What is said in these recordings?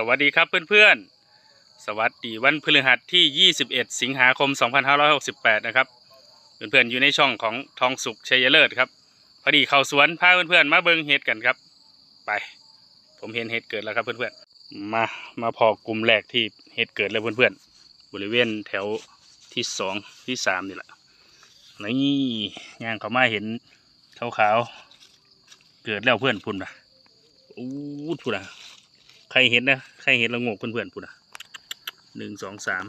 สวัสดีครับเพื่อนๆ สวัสดีวันพฤหัสที่ 21 สิงหาคม 2568 นะครับ เพื่อนๆ อยู่ในช่องของทองสุขชัยเลิศครับ พอดีเข้าสวนพาเพื่อนๆ มาเบิงเห็ดกันครับ ไป ผมเห็นเห็ดเกิดแล้วครับเพื่อนๆ มามาพอกลุ่มแรกที่เห็ดเกิดแล้วเพื่อนๆ บริเวณแถวที่สองที่สามนี่แหละ นี่ย่างเขามาเห็นขาวๆ เกิดแล้วเพื่อนพุ่นนะอู้พุ่นนะ รเห็นนะใครเห็นละงกเพื่อนๆพูดอะหนึ่งสองสาม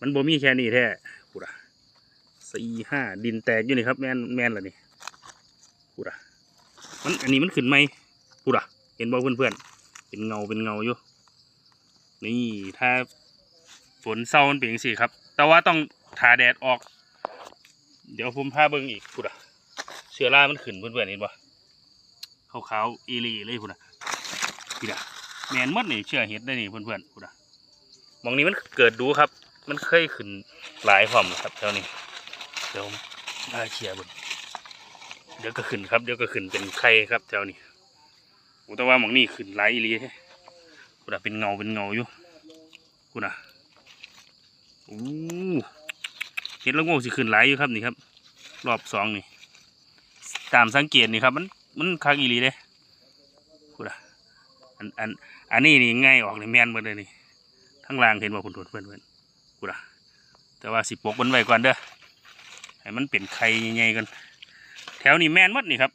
มันบ่มีแค่นี้แท้พูดอะสี่ห้าดินแตกอยู่นี่ครับแม่นแม่นละนี่พูดอะมันอันนี้มันขึ้นไหมพูดอะเห็นบ่เพื่อนๆเป็นเงาเป็นเงาอยู่นี่ถ้าฝนเศร้ามันเป็นอย่างสี่ครับ แต่ว่าต้องทาแดดออก เดี๋ยวผมพาเบิ่งอีกพูดอะเชื้อรามันขึ้นเพื่อนๆเห็นบ่ขาวๆอีลีเลยพูดอะพี่ดา แมนมดนี่เชื่อเห็ดได้นี่เพื่อนๆพูดะมองนี้มันเกิดดูครับ มันเคยขึ้นหลายพร้อมครับแถวนี้เดี๋ยวมาเคลียร์บนเดี๋ยวก็ขึ้นครับ เดี๋ยวก็ขึ้นเป็นไข่ครับแถวนี้โอ้แต่ว่ามองนี้ขึ้นหลายอีหลีพูดะเป็นเงาเป็นเงาอยู่พูดะโอ้เห็ดละโงกสิขึ้นหลายอยู่ครับนี่ครับ รอบสองนี่ ตามสังเกตนี่ครับ มันมันคักอีลีเลย อันอันอันนี้นี่ง่ายออกเลยแม่นหมดเลยนี่ทั้งล่างเห็นว่าคุณทุนเพื่อนเพื่อนกูละแต่ว่าสิปกมันไว้ก่อนเด้อให้มันเป็นไข่ใหญ่ๆกันแถวนี้แม่นหมดนี่ครับ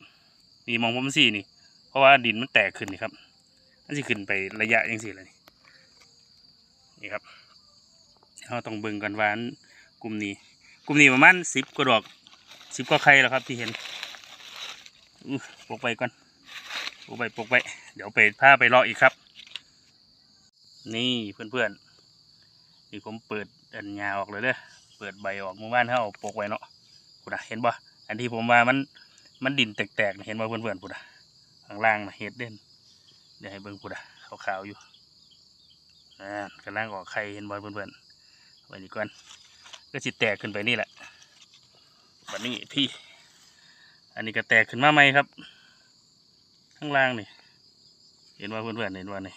นี่มองผมสี่นี่ เพราะว่าดินมันแตกขึ้นนี่ครับมันสิขึ้นไประยะยังสี่เลยนี่นี่ครับเราต้องเบิ่งกันวานกลุ่มนี้ กลุ่มนี้ประมาณสิบกว่าดอกสิบกว่าไข่แล้วครับที่เห็นอู้ปกไปก่อน ปลูกไปปลูกไปเดี๋ยวไปพาไปรออีกครับ นี่เพื่อนๆนี่ผมเปิดอันยาออกเลยเด้อเปิดใบออกหมู่บ้านเขาเอาปลูกไว้เนาะพูนะเห็นปะอันที่ผมว่ามันมันดินแตกๆนะเห็นปะเพื่อนๆพูนะข้างล่างนะเห็ดเด่นเดี๋ยวให้เบิ่งพูนะขาวๆอยู่อ่ากำลังออกไข่เห็นปะเพื่อนๆไว้นี่ก่อนก็สิแตกขึ้นไปนี่แหละบัดนี้พี่ อันนี้ก็แตกขึ้นมาใหม่ครับ ข้างล่างนี่ เห็นว่าเพื่อนๆเห็นว่านี่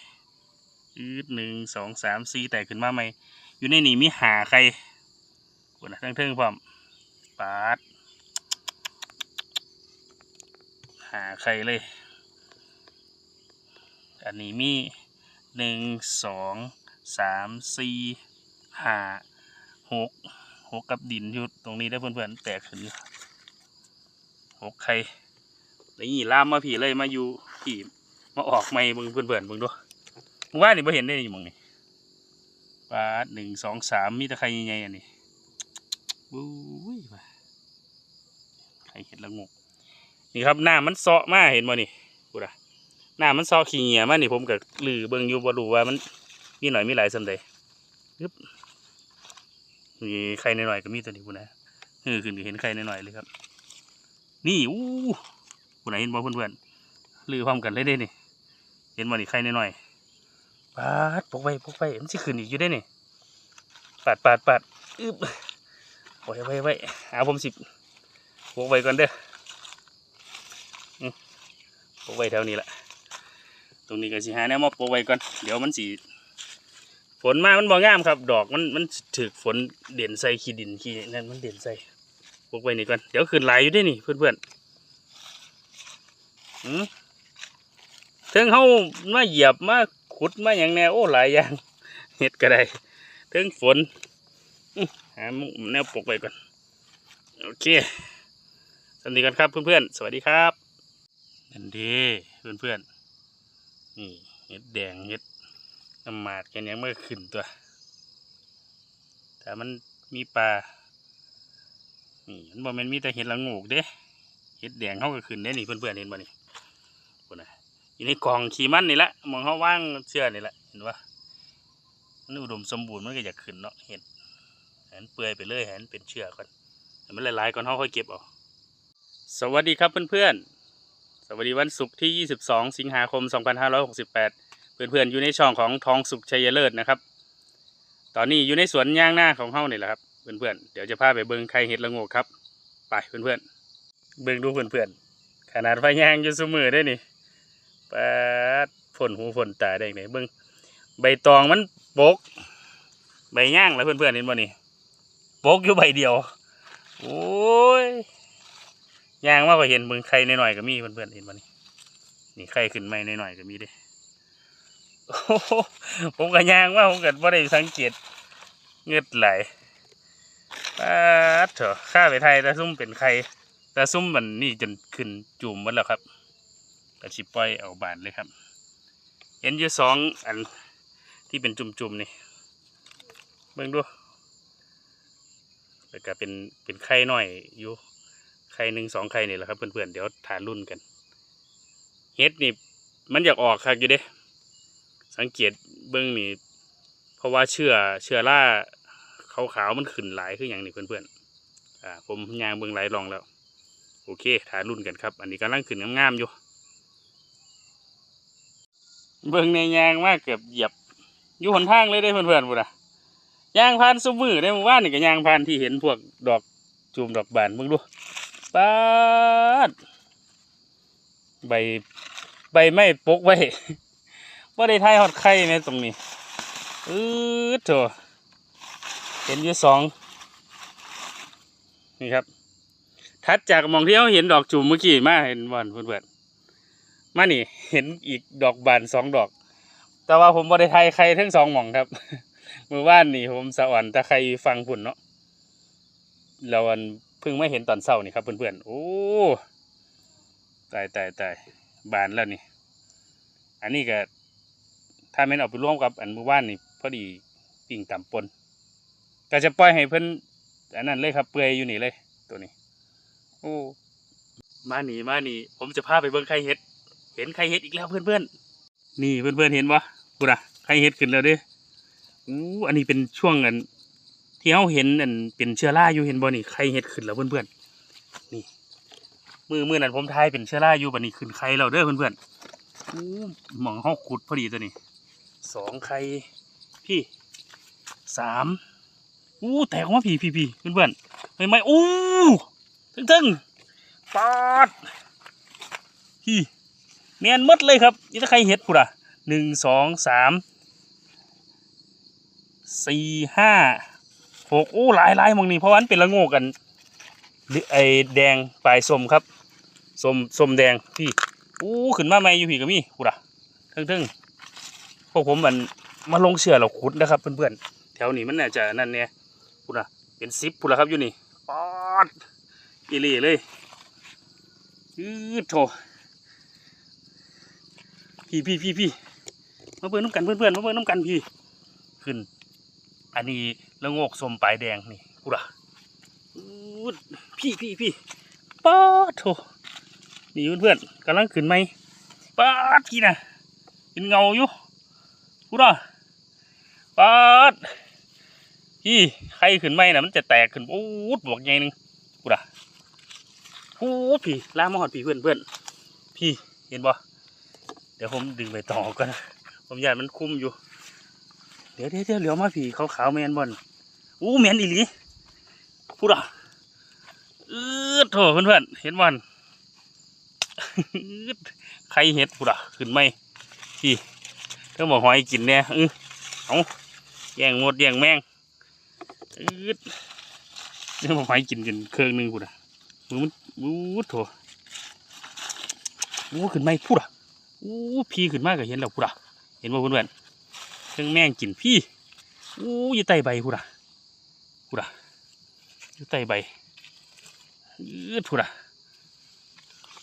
อืดหนึ่งสองสามสี่แตกขึ้นมาใหมอยู่ในนี่มีหาใครกนะทั้งเทิงพร้อมปาด หาใครเลย อันนี้มีหนึ่งสองสามสี่ห้าหกหกกับดินอยู่ตรงนี้ได้เพื่อนๆแตกขึ้นหกใคร นี่ล่ามมาผีเลยมาอยู่ผีมาออกไม่เบิ่งเพื่อนเพื่อนเบิ่งดูมึงว่านี่ไม่เห็นได้ยู่มึงนี่ปลาหนึ่งสองสามมีต่ใครใหญ่อันนี้บู้ยว่าใครเห็นละงกนี่ครับหน้ามันเซาะมาเห็นบ่นี่กูดะหน้ามันเซาะขี้เหี่ยมานี่ผมก็ลือเบิ่งอยู่บ่รู้ว่ามันมีหน่อยมีหลายสำใดยึบนี่ใครหน่อยๆก็มีตัวนี้กูนะเออขึ้นก็เห็นใครหน่อยๆเลยครับ นี่อู้ ผู้ไหนเห็นบ่เพื่อนๆลือพร้อมกันเลยเด้นี่เห็นบ่นี่ใครหน่อยๆปาดปกไว้ปกไว้มันสิขึ้นอีกอยู่ได้นี่ปาดปาดปาดอึบไว้ไว้ไว้เอาผมสิปกไว้ก่อนเด้ออืมปกไว้แถวนี้แหละตรงนี้ก็สิหาแนวมาปกไว้ก่อนเดี๋ยวมันสิฝนมามันบ่งามครับ ดอกมันมันถึกฝนเด่นใส่ขี้ดินขี้นั่นมันเด่นใส่ปกไว้นี่ก่อนเดี๋ยวขึ้นหลายอยู่ได้นี่เพื่อนๆ ถึงเขามาเหยียบมาขุดมาอย่างแนวโอ้หลายอย่างเห็ดก็ได้ถึงฝนหามุแนวปกไปก่อน โอเคสวัสดีกันครับเพื่อนๆ สวัสดีครับนันเดีเพื่อนๆ นี่เห็ดแดงเห็ดน้ำหมากกันยังไม่ขึ้นตัวแต่มันมีปลานี่มันบอกมันมีแต่เห็ดละงูกเด้เห็ดแดงเข้าก็ขึ้นได้นี่เพื่อนๆเห็นบ่นี่ อยู่ในกล่องขี้มันนี่แหละมองเขาว่างเชื่อนี่แหละเห็นปะมันอุดมสมบูรณ์มันก็อยากขึ้นเนาะเห็ดเห็นเปื่อยไปเลยเห็นเป็นเชือกก่อนมันละลายก่อนเขาค่อยเก็บเอาสวัสดีครับเพื่อนๆ สวัสดีวันศุกร์ที่ 22 สิงหาคม 2568 เพื่อนๆอยู่ในช่องของทองสุขชัยเลิศนะครับ ตอนนี้อยู่ในสวนย่างหน้าของเฮานี่แหละครับเพื่อนๆ เดี๋ยวจะพาไปเบิ่งไข่เห็ดละโงกครับ ไปเพื่อนๆ เบิ่งดูเพื่อนๆ ขนาดไฟย่างอยู่สมือได้นี่ ปดฝนหูฝนตาได้ไหนเบิ่งใบตองมันปก ใบย่างแล้วเพื่อนๆเห็นบ่นี่ปกอยู่ใบเดียว โอ้ยย่างมากกว่าเห็นมึงไข่หน่อยๆก็มีเพื่อนๆเห็นบ่นี่นี่ไข่ขึ้นไม่หน่อยๆก็มีเด้ผมก็ย่างว่าผมก็บ่าได้สังเกตเงือดไหลปดเถอะข้าไปไทยแต่ซุ่มเป็นไข่แต่ซุ่มมันนี่จนขึ้นจุ่มหมดแล้วครับ กระชิปล่อยเอาบานเลยครับ เห็นอยู่สองอันที่เป็นจุ่มๆนี่เบิ่งดูแล้วก็เป็นเป็นไข่หน้อยอยู่ไข่หนึ่งสองไข่นี่แหละครับเพื่อนๆเดี๋ยวทานรุ่นกันเฮ็ดนี่มันอยากออกครับอยู่เด้ สังเกตเบิ่งนี่เพราะว่าเชื่อเชื่อล่าขาวๆมันขึ้นหลายคืออย่างนี้เพื่อนๆอ่าผมยางเบิ่งไหลลองแล้ว โอเคทานรุ่นกันครับ อันนี้กำลังขึ้นงามๆอยู่ เบิ่งในยางมากเกือบเหยียบ อยู่หนทางเลยได้เพื่อนๆบุนะยางพานซุมือได้เมื่อวานนี่ก็ยางพานที่เห็นพวกดอกจูมดอกบานเบิ่งดูปาดใบใบไม้ปกไว้ว่าได้ทายฮอดไข่ไหมตรงนี้อือโถเห็นอยู่สองนี่ครับ ทัดจากมองที่เขาเห็นดอกจูมเมื่อกี้มาเห็นบอลเพื่อน มานี่ เห็นอีกดอกบานสองดอก แต่ว่าผมบริไทยใครทั้งสองหม่องครับมือว่านนี่ผมสะอ่อนแต่ใครฟังพุ่นเนาะเราอันเพิ่งไม่เห็นตอนเช้านี่ครับเพื่อนๆโอ้ตายตายตายบานแล้วนี่ อันนี้ก็ถ้าแม่นเอาไปร่วมกับอันมือว่านนี่พอดีปิ่งต่ำปนก็จะปล่อยให้เพิ่อนอันนั้นเลยครับเปื่อยอยู่นี่เลย ตัวนี้ โอ้มาหนีมาหนีผมจะพาไปเบิ่งไข่เห็ด ห็นไข่เห็ดอีกแล้วเพื่อนๆ นี่เพื่อนๆเห็นปะกูนะไข่เห็ดขึ้นแล้วด้อู้อันนี้เป็นช่วงอันที่เขาเห็นอันเป็นเชื้อราอยู่เห็นบ่นี่ไข่เห็ดขึ้นแล้วเพื่อนๆ นี่ มือมือนั้นผมทายเป็นเชื้อราอยู่บัดนี้ขึ้นไข่แล้วเด้อเพื่อนๆอู้หมองห้องขุดพอดีตัวนี้สองไข่พี่สามอู้แตกออกมาพี่พี่พี่เพื่อนๆเฮ้ยไม่อู้ ตึงตึงๆปาดพี่ เนียนมดเลยครับนี่ถ้าใครเห็ดพูดอะหนึ่งสองสามสี่ห้าหกโอ้หลายหลายมองนี้เพราะวันเป็นละโงกกันไอแดงปลายสมครับสมสมแดงพี่อู้ขึ้นมาใหม่อยู่พี่ก็มีพูดอะทึ่งทึ่งพวกผมมันมาลงเชือเราขุดนะครับเพื่อนๆแถวนี้มันน่าจะนั่นเนี่ยพูดอะเป็นซิปพูดละครับอยู่นี่ปอดอีหลีเลยอืดโถ พี่พี่พี่พี่มาเบิ่งน้ำกันเพื่อนเพื่อนมาเบิ่งน้ำกันพี่ ขึ้น อันนี้ละโงกสมปลายแดงนี่กูด่ะพี่พี่พี่ป๊าดโถนี่เพื่อนๆกำลังขึ้นไหมป๊าดพี่นะเป็นเงาอยู่กูด่ะป๊าดพี่ใครขึ้นไหมนะมันจะแตกขึ้นอู้ดบวกใหญ่หนึงกูด่ะอู้ดพี่ล่ามมาหอดพี่เพื่อนเพื่อนพี่เห็นบ่ ดี๋ยวผมดึงไปต่อก่อนนะผมอยากมันคุ้มอยู่เดี๋ยวเดี๋ยวเดี๋ยวเหลียวมาผีขาวๆแมนบอลอู้แมนอีหลีพูดอะอืดโถเพื่อนๆเห็นบอลอืดใครเห็ดพูดอะขึ้นไหมพี่เธอบอกหอยกินเนี่ยอือเอาแย่งหมดแย่งแมงอืดเธอบอกหอยกินกันเครื่องนึงพูดอะมือมันอู้โถอู้ขึ้นไหมพูดอะ อู้พี่ขึ้นมากก็เห็นแล้วพูดอะเห็นบ่เพื่อนๆเครื่องแม่งกินพี่อู้อยู่ใต้ใบพูดอะพูดอะอยู่ใต้ใบยืดพูดอะ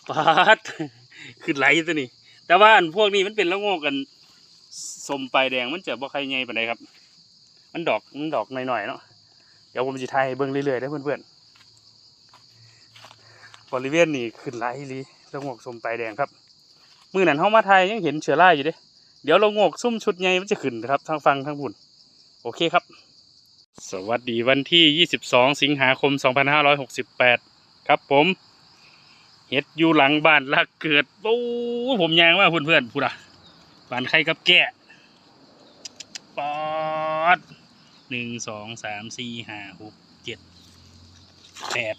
ปาดขึ้นไหลตัวนี้ แต่ว่าอันพวกนี้มันเป็นละโงกกันสมปลายแดงมันจะบ่ใครใหญ่ปานใดครับ มันดอกมันดอกหน่อยๆเนาะเดี๋ยวผมจะถ่ายเบิ่งเรื่อยๆได้เพื่อนๆบริเวณนี้ขึ้นไหลลีละโงกสมปลายแดงครับ มือนั้นเฮามาไทยยังเห็นเชื้อราอยู่เด้เดี๋ยวเราโงกซุ่มชุดใหญ่มันจะขึ้นครับทางฟังทางบุญโอเคครับ สวัสดีวันที่ 22 สิงหาคม 2568 ครับผมเห็ดอยู่หลังบ้านลักเกิดโอ้ผมยางว่าเพื่อนเพื่อนพูดอะบ้านใครกับแก่ปอดหนึ่งสองสามสี่ห้าหกเจ็ดแปด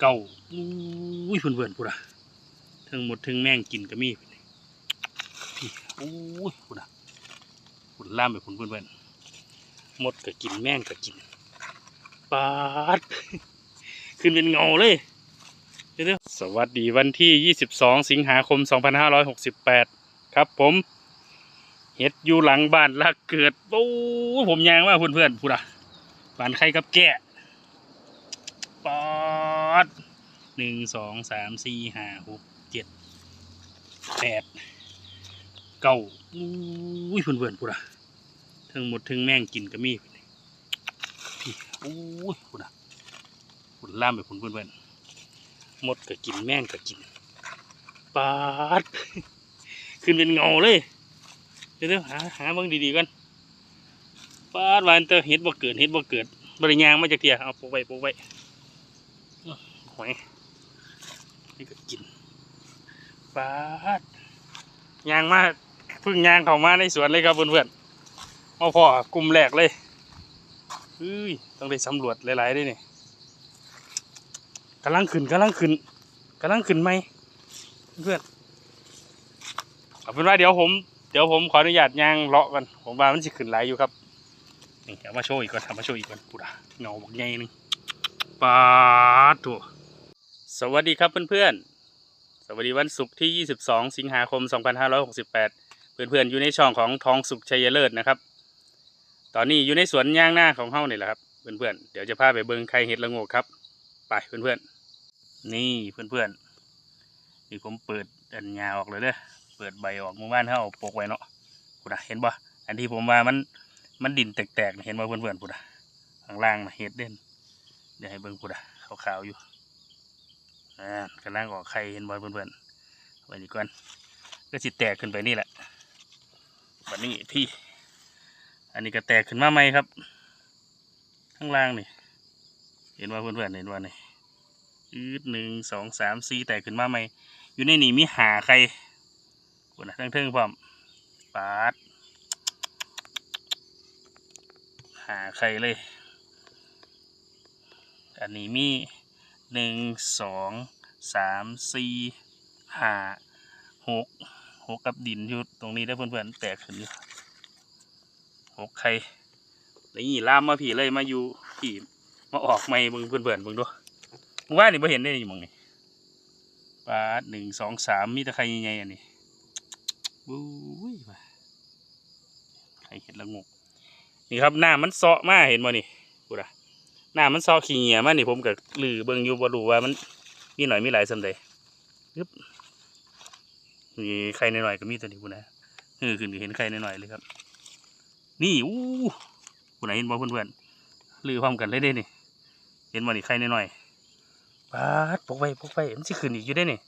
เก้าอุ้ยเพื่อนเพื่อนพูดอะ ทั้งหมดทั้งแม่งกินก็มีพี่โอ้ยคุณอะฝุ่นล่ามไปฝุ่นเพื่อนๆหมดก็กินแม่งก็กินปาดขึ้นเป็นเงาเลยเดี๋ยวสวัสดีวันที่ 22 สิงหาคม 2568 ครับผม เห็ดอยู่หลังบ้านลักเกิดโอ้ผมยางว่าเพื่อนๆพูดอะบ้านใครกับแก่ปอดหนึ่งสองสามสี่ห้าหก เจ็ดแปดเก้าอุ้ยเพื่อนๆพูดอะทั้งหมดทั้งแม่งกินก็มีพี่โอ้ยพูดอะพูดล่ามไปพูนเพื่อนหมดก็กินแม่งก็กินปาดขึ้นเป็นเงาเลยเดี๋ยวหาหาเบิ่งดีๆกันปาดวาอันเตอร์เฮ็ดบ่เกิดเฮ็ดบ่เกิดบริยางมาจากเทียเอาปลูกไว้ปลูกไว้อื้อหอยนี่ก็กิน ปาดยางมาเพิ่งยางเข้ามาในสวนเลยครับเพื่อนๆมาพอกลุ่มแรกเลยเฮ้ยต้องได้สำรวจหลายๆด้วยนี่กำลังขึ้นกำลังขึ้นกำลังขึ้นไหมเพื่อนเอาเป็นว่าเดี๋ยวผมเดี๋ยวผมขออนุญาตย่างเลาะกันผมว่ามันสิขึ้นหลายอยู่ครับนี่เอามาโชว์อีกก่อนเอามาโชว์อีกก่อนกูด่าเงาบักใหญ่นึงปาดตัวสวัสดีครับเพื่อนๆ วัสดีวันศุกร์ที่ 22 สิงหาคม 2568 เพื่อนๆ อยู่ในช่องของทองสุขชัยเลิศนะครับ ตอนนี้อยู่ในสวนย่างหน้าของเฮานี่แหละครับ เพื่อนๆ เดี๋ยวจะพาไปเบิ่งไข่เห็ดละงกครับ ไปเพื่อนๆ นี่เพื่อนๆ นี่ผมเปิดอันยาออกเลยเด้อ เปิดใบออกมู่บ้านเขาเอาปกไว้เนาะพูดนะเห็นบ่อันที่ผมว่ามันมันดินแตกๆ เห็นบ่เพื่อนๆพูดนะข้างล่างเห็ดเด่น เดี๋ยวให้เบิ่งพูดนะขาวๆอยู่ อ่ากำลังออกไข่เห็นบ่เพื่อนๆไว้นี่ก่อนก็สิแตกขึ้นไปนี่แหละบัดนี้พี่ อันนี้ก็แตกขึ้นมาใหม่ครับ ข้างล่างนี่ เห็นว่าเพื่อนๆเห็นว่านี่อืดหนึ่งสองสามสี่แตกขึ้นมาใหม่อยู่ในนี่มีหาไข่ปวดนะทั้งเทิงพร้อมปาดหาไข่เลย อันนี้มี หนึ่งสองสามสี่ห้าหกหกกับดินอยู่ตรงนี้ได้เพื่อนๆแตกขึ้นอยู่หกไข่นี่ล่ามมาผีเลยมาอยู่ผีมาออกไม่เบิ่งเพื่อนๆเบิ่งดูเมื่อว่านนี่ไ่เห็นได้ยังมองนี่ปลาหนึ่งสองสามมีแต่ไข่ใหญ่ๆอันนี้บู้ยมาไข่เห็ดละงกนี่ครับหน้ามันเซาะมากเห็นบ่นี่ หน้ามันซาะขี้เหี่ยมานี่ผมกับลือเบิ่งอยู่บ่รู้ว่ามันมีหน่อยมีหลายสำใดยึบนี่ไข่น้อยๆก็มีตัวนี้กูนนะเออขึ้นเห็นไข่น้อยๆเลยครับ นี่อู้กูนะเห็นบ่เพื่อนๆลือพร้อมกันเลยเด้นี่ เห็นบ่นี่ไข่น้อยๆปาดปกไว้ปกไว้มันสิขึ้นอีกอยู่ได้นี่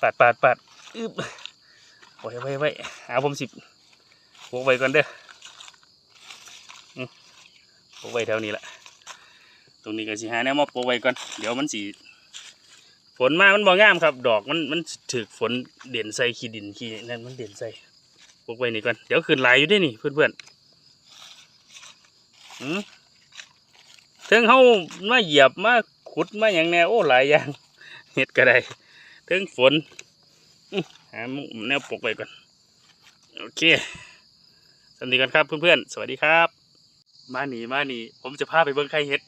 ปาดปาดปาดอึบไว้ไว้ไว้หาผมสิบปกไว้ก่อนเด้ออืมปกไว้แถวนี้แหละ ตรงนี้ก็สิหาแนวมาปกไว้ก่อนเดี๋ยวมันสิฝนมามันบ่งามครับ ดอกมันมันถึกฝนเด่นใส่ขี้ดินขี้นั่นมันเด่นใส่ปกไว้นี่ก่อนเดี๋ยวขึ้นหลายอยู่ได้นี่เพื่อนเพื่อนอืมถึงเขามาเหยียบมาขุดมาอย่างแนวโอ้หลายอย่างเห็ดก็ได้ถึงฝนหามุมแนวปกไปก่อน โอเคสวัสดีกันครับเพื่อนๆ สวัสดีครับ มาหนีมาหนีผมจะพาไปเบิ่งไข่เห็ด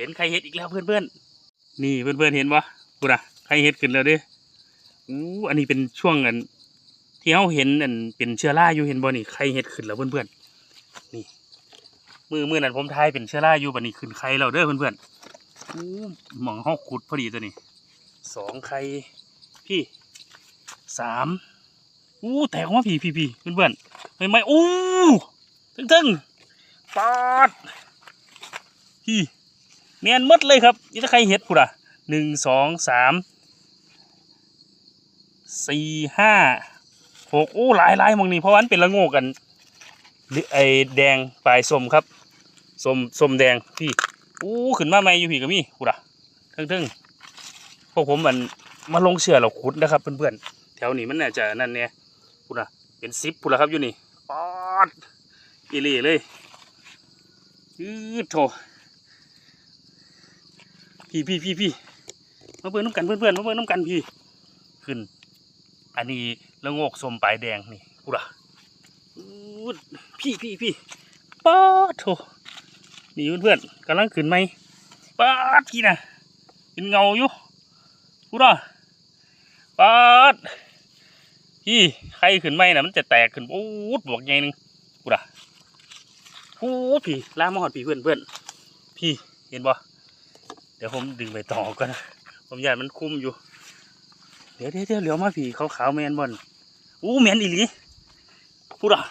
เห็นไข่เห็ดอีกแล้วเพื่อนๆนี่เพื่อนๆเห็นปะกูนะไข่เห็ดขึ้นแล้วด้ออู้อันนี้เป็นช่วงอันที่เขาเห็นอันเป็นเชื้อราอยู่เห็นบ่นี่ไข่เห็ดขึ้นแล้วเพื่อนๆนี่มือมือนั้นผมทายเป็นเชื้อราอยู่บัดนี้ขึ้นไข่แล้วเด้อเพื่อนๆอู้หมองห้องขุดพอดีตัวนี้สองไข่พี่สามอู้แตกออกมาพี่พี่พี่เพื่อนๆเฮ้ยไม่อู้ตึงตึงๆปาดพี่ เนียนมดเลยครับนี่ถ้าใครเห็ดกูล่ะหนึ่งสองสามสี่ห้าหกโอ้หลายหลายมองนี้เพราะวันเป็นละโงกกันไอแดงปลายสมครับสมสมแดงพี่อู้ขึ้นมาใหม่อยู่พี่ก็มีกูด่ะทึ่งทึ่งๆพวกผมมันมาลงเชือเราขุดนะครับเพื่อนๆแถวนี้มันน่าจะนั่นเนี่ยกูด่ะเป็นซิปพูดละครับอยู่นี่ปอดอีหลีเลยอือโถ พี่พี่พี่พี่มาเบิ่งน้ำกันเพื่อนๆมาเบิ่งน้ำกันพี่ ขึ้น อันนี้ละโงกส้มปลายแดงนี่กูด่ะอู้ดพี่พี่พี่ป๊าดโถนี่เพื่อนๆกำลังขึ้นไหมป๊าดพี่นะเป็นเงาอยู่พูดอะป๊าดพี่ใครขึ้นไหมนะมันจะแตกขึ้นโอ้ดบวกใหญ่หนึงพูดอะพูดพี่ล่ามมาหอดพี่เพื่อนเพื่อนๆพี่เห็นบ่ เดี๋ยวผมดึงไปต่อก่อนนะผมอยากมันคุ้มอยู่ เดี๋ยวเดี๋ยวเดี๋ยวเหลียวมาพี่ขาวๆแมนบอลอู้แมนอีหลีพูดอะ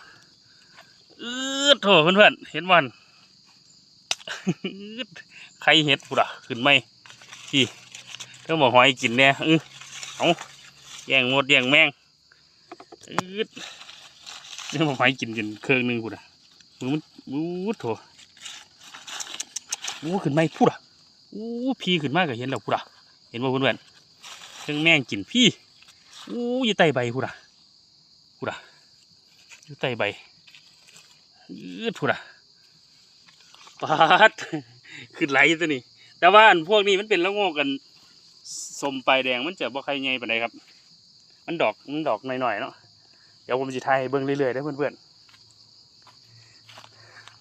อืดโถเพื่อนๆเห็นบอลอืดใครเห็ดพูดอะขึ้นไหมพี่เธอบอกหอยกินเนี่ยเออเอาแย่งหมดแย่งแมงอืดเธอบอกหอยกินจนเครื่องหนึงพูดอะมือมันอู้ดโถอู้ขึ้นไหมพูดอะ อู้พี่ขึ้นมากก็เห็นแล้วพูดอะเห็นบ่เพื่อนๆเครื่องแม่งกินพี่อู้อยู่ใต้ใบพูดอะพูดอะอยู่ใต้ใบยืดพูดอะปาดขึ้นไหลตัวนี้ แต่ว่าอันพวกนี้มันเป็นละโงกกันสมปลายแดงมันจะบ่ใครใหญ่ปานใดครับ มันดอกมันดอกหน่อยๆเนาะเดี๋ยวผมจะถ่ายเบิ่งเรื่อยๆได้อเพื่อนๆ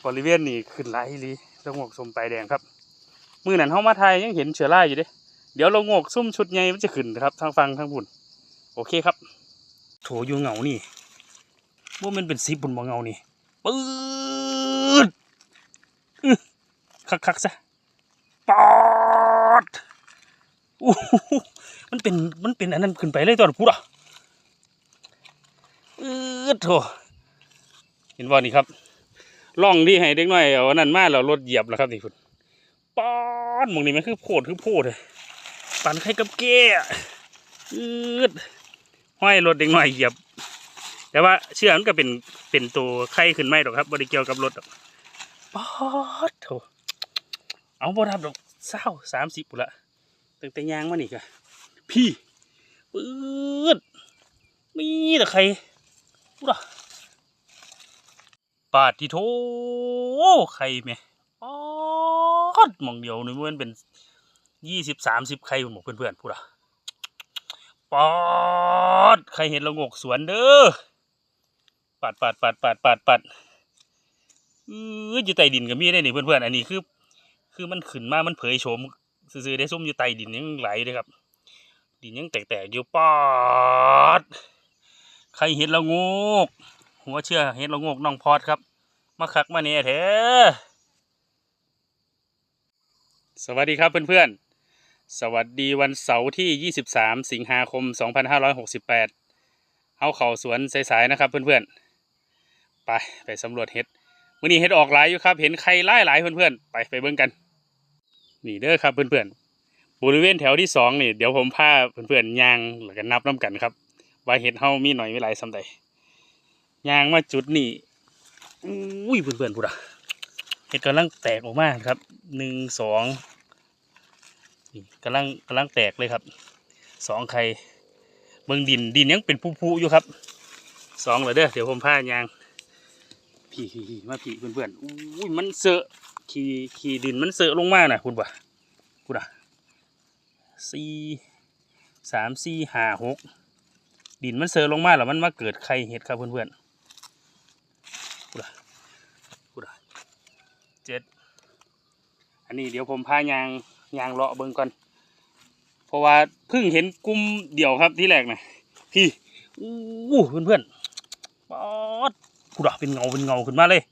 บริเวณนี้ขึ้นไหลลีละโงกสมปลายแดงครับ มือนั้นเฮามาถ่ายยังเห็นเชื้อราอยู่เด้เดี๋ยวเราโงกซุ่มชุดใหญ่มันจะขึ้นครับทางฟังทางบุญโอเคครับ โถอยู่เงานี่ว่ามันเป็นสีบุญบ่เงานี่ปื๊ดคักคักซะปอดอู้มันเป็นมันเป็นอันนั้นขึ้นไปเลยตอนพูดอะอืดโถเห็นบ่นี่ครับล่องที่ให้เด็กน้อยเอาอันนั้นมาเรารถเหยียบแล้วครับนี่คุณ ปอดหมองนี้มันคือโพดคือโพดเลยปั่นไข่กับเก้อืดห้อยรถเด็กหน่อยเหยียบ แต่ว่าเชื่อมันก็เป็นเป็นตัวไข่ขึ้นไม่หรอกครับบริเกี่ยวกับรถดอกป๊อดโถเอาบ่ทับดอกเศร้าสามสิบปุละตั้งแต่ยางมานี่กะพี่ปื๊ดมีแต่ใครพูดอะปาดที่โถใครแม่ ป๊อดหมองเดียวนี่มันเป็นยี่สิบสามสิบใครผมบอกเพื่อนๆพูดอะปอดใครเห็นเรางกสวนเด้อปัดปัดปัดปัดปัดปัดเอออยู่ใต้ดินก็มีได้นี่เพื่อนๆอันนี้คือ คือมันขึ้นมามันเผยโฉมซื่อได้ส้มอยู่ใต้ดินยังไหลเลยครับ ดินยังแตกๆอยู่ปอดใครเห็นเรางกหัวเชื่อเห็นเรางกน้องพอดครับ มาคักมาเนี่ยแท้ สวัสดีครับเพื่อนๆ สวัสดีวันเสาร์ที่ 23 สิงหาคม 2568 เอาเข่าสวนสายๆนะครับเพื่อนๆ ไปไปสำรวจเห็ดมื่อนี้เห็ดออกหลายอยู่ครับ เห็นใครไล่หลายเพื่อนๆ ไปไปเบิ่งกัน นี่เด้อครับเพื่อนๆ บริเวณแถวที่สองนี่เดี๋ยวผมพาเพื่อนๆย่างแล้วก็นับน้ำกันครับ ว่าเห็ดเฮามีหน่อยมีหลายสำใดยางมาจุดนี่อุ้ยเพื่อนๆพูดอะ เห็ดกำลังแตกออกมาครับหนึ่งสองนี่กำลังกำลังแตกเลยครับสองไข่เมืองดินดินยังเป็นผู้ๆอยู่ครับสองเลยเด้อเดี๋ยวผมพายางพี่มาพี่เพื่อนๆอุ้ยมันเสอะขี่ขี่ดินมันเสอะลงมาน่ะคุณบ่ะคุณอะสี่สามสี่ห้าหกดินมันเสอะลงมาแล้วมันมาเกิดไข่เห็ดครับเพื่อนๆคุณอะคุณอะเจ็ด อันนี้เดี๋ยวผมพายางยางเลาะเบิ่งก่อนเพราะว่าเพิ่งเห็นกลุ่มเดี่ยวครับที่แรกนะพี่อู้เพื่อนเพื่อนป๊อดพูดอะเป็นเงาเป็นเงาขึ้นมาเลย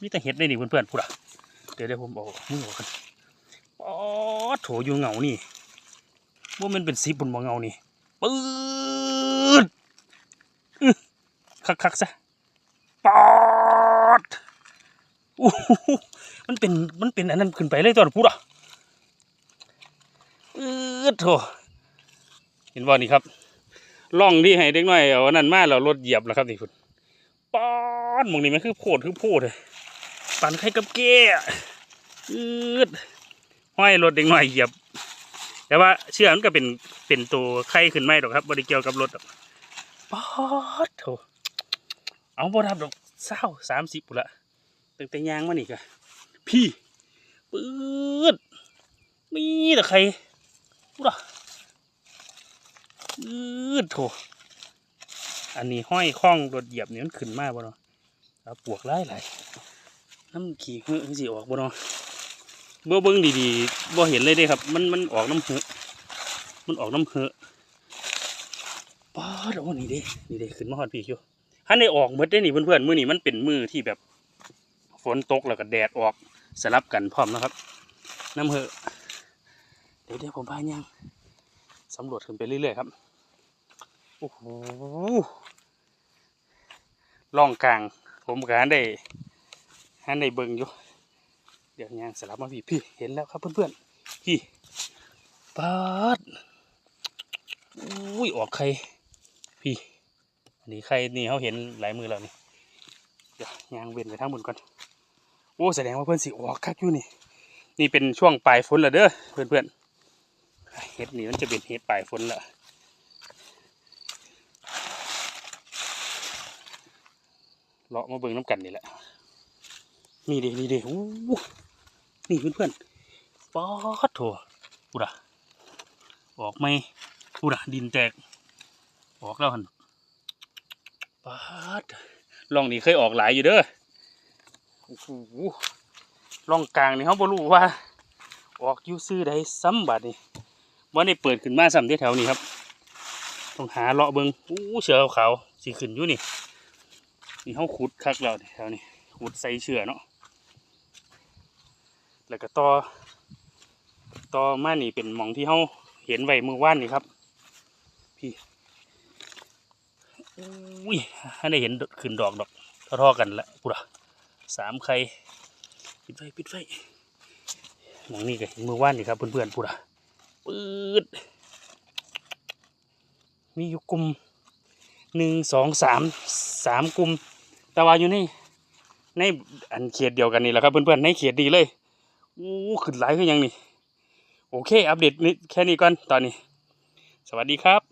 มีแต่เห็ดได้นี่เพื่อนเพื่อนๆพูดอะเดี๋ยวเดี๋ยวผมบอกมือออกกันป๊อดโถอยู่เงานี่ว่ามันเป็นสีบุญบ่เงานี่ปื๊ดคักคักซะป๊อดอู้ มันเป็นมันเป็นอันนั้นขึ้นไปเลยตอนพูดอะอืดโถเห็นบ่านี่ครับล่องที่ให้เด็กน้อยเอาอันนั้นมาเรารถเหยียบแล้วครับนี่คุณป้อนมองนี้มันคือโพดคือโพดเลยปั่นไข่กับเก้อืดห้อยรถเด็กน้อยเหยียบ แต่ว่าเชื่อมันก็เป็นเป็นตัวไข่ขึ้นไม่หรอกครับบริเกี่ยวกับรถป้อนโถเอาบ่ทับดอกเศร้าสามสิบปุละตั้งแต่ยางมานี่กะ พี่ปื๊ดมีแต่ใครพูดอะอืดโถอันนี้ห้อยข้องรถเหยียบนี่มันขึ้นมากบ่เนาะเอาปวกไล่ไหลายน้ำขี้เหอะสิออกบ่เนาะเบ่เบิ่งดีๆบ่เห็นเลยเด้ครับ มันมันออกน้ำเหอะมันออกน้ำเหอะป้าดโอ้นี่เด้นี่เด้ขึ้นมาฮอดพี่อยู่ฮันได้ออกหมดได้นี่เพื่อนๆมื้อนี้มันเป็นมือที่แบบ ฝนตกแล้วก็แดดออก สลับกันพร้อมนะครับ น้ำเหอะเดี๋ยวเดี๋ยวผมพาย่างสำรวจขึ้นไปเรื่อยๆครับโอ้โหล่องกลาง ผมก็หันได้หันได้เบิ่งอยู่ เดี๋ยวย่างสลับมาพี่พี่เห็นแล้วครับเพื่อนๆพี่ปาดอุ้ยออกไข่พี่อันนี้ไข่นี่เขาเห็นหลายมือแล้วนี่เดี๋ยวยางเว้นไปทั้งหมดก่อน โอ้แสดงว่าเพื่อนสิออกคักอยู่นี่ นี่เป็นช่วงปลายฝนล้วเด้อเพื่อนๆเห็ดนี่มันจะเป็นเห็ดปลายฝนละเลาะมาเบิ่งน้ำกันนี่แหละนี่ดินี่ดิโอ้โหนี่เพื่อนๆป๊อดโถกูด่ะออกไหมกูด่ะดินแตก ออกแล้วหันป๊าดลองนี่เคยออกหลายอยู่เด้อ โอ้โหลองกลางนี่เขาบ่รู้ว่า ออกยู่ซื้อได้ซ้ำบัดนี่ว่าได้เปิดขึ้นมาซ้ำที่แถวนี้ครับ ต้องหาเลาะเบิงอู้เชือขาวสีขึ้นอยู่นี่ นี่เขาขุดคักแล้วแถวนี้ขุดใส่เชือเนาะ แล้วก็ต่อ ต่อมานี่เป็นหมองที่เขาเห็นไว้มือว่านนี่ครับ พี่อุ้ยให้ได้เห็นขึ้นดอกดอกเท่าๆกันละกูละ สามไข่ปิดไฟปิดไฟหมองนี่ก็เห็นมือว่านนี่ครับเพื่อนๆพูดอะปืดมีอยู่กลุ่มหนึ่งสองสามสามกลุ่มแต่ว่าอยู่ในในอันเขตเดียวกันนี่แหละครับเพื่อนๆในเขตดีเลยอู้ขึ้นหลายขึ้นยังนี่ โอเค อัปเดตนี้แค่นี้ก่อนตอนนี้ สวัสดีครับ